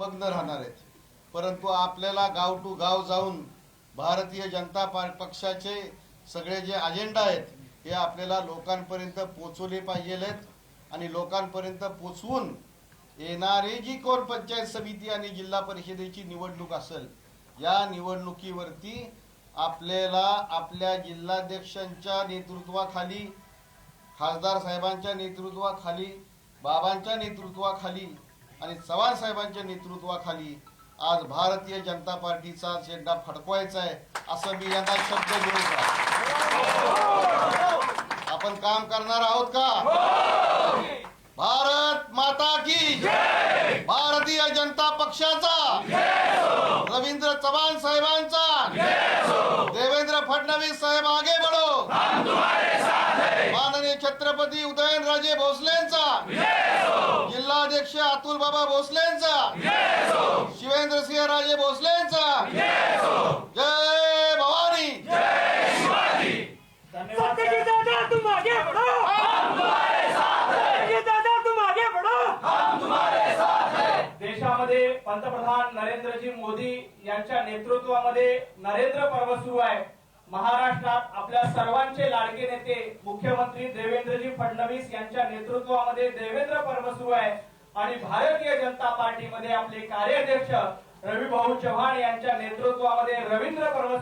मग्न राहणार आहेत. परंतु आपल्याला गाव टू गाव जाऊन भारतीय जनता पक्षाचे सगळे जे अजेंडा आहेत हे आपल्याला लोकांपर्यंत पोचवले पाहिजेत आणि लोकांपर्यंत पोचवून येणारे जी कोण पंचायत समिती आणि जिल्हा परिषदेची निवडणूक असेल या निवडणुकीवरती आपल्याला आपल्या जिल्हाध्यक्षांच्या नेतृत्वाखाली खासदार साहेबांच्या नेतृत्वाखाली बाबांच्या नेतृत्वाखाली आणि चव्हाण साहेबांच्या नेतृत्वाखाली आज भारतीय जनता पार्टीचा झेंडा फडकवायचा आहे असं मी यांना शब्द देऊन आपण काम करणार आहोत का? भारत माता की भारतीय जनता पक्षाचा रवींद्र चव्हाण साहेबांचा देवेंद्र फडणवीस साहेब आगे बढो. माननीय छत्रपती उदयनराजे भोसलेंचा अध्यक्ष अतुल बाबा भोसलेंचा. शिवेंद्र सिंह राजे भोसलेंचा. जय भवानी. देशामध्ये पंतप्रधान नरेंद्रजी मोदी यांच्या नेतृत्वामध्ये नरेंद्र पर्व सुरू आहे. महाराष्ट्रात आपल्या सर्वांचे लाडके नेते मुख्यमंत्री देवेंद्रजी फडणवीस यांच्या नेतृत्वामध्ये देवेंद्र पर्व सुरू आहे. आणि भारतीय जनता पार्टीमध्ये आपले कार्याध्यक्ष रविभाऊ चव्हाण यांच्या नेतृत्वामध्ये रवींद्र पर्व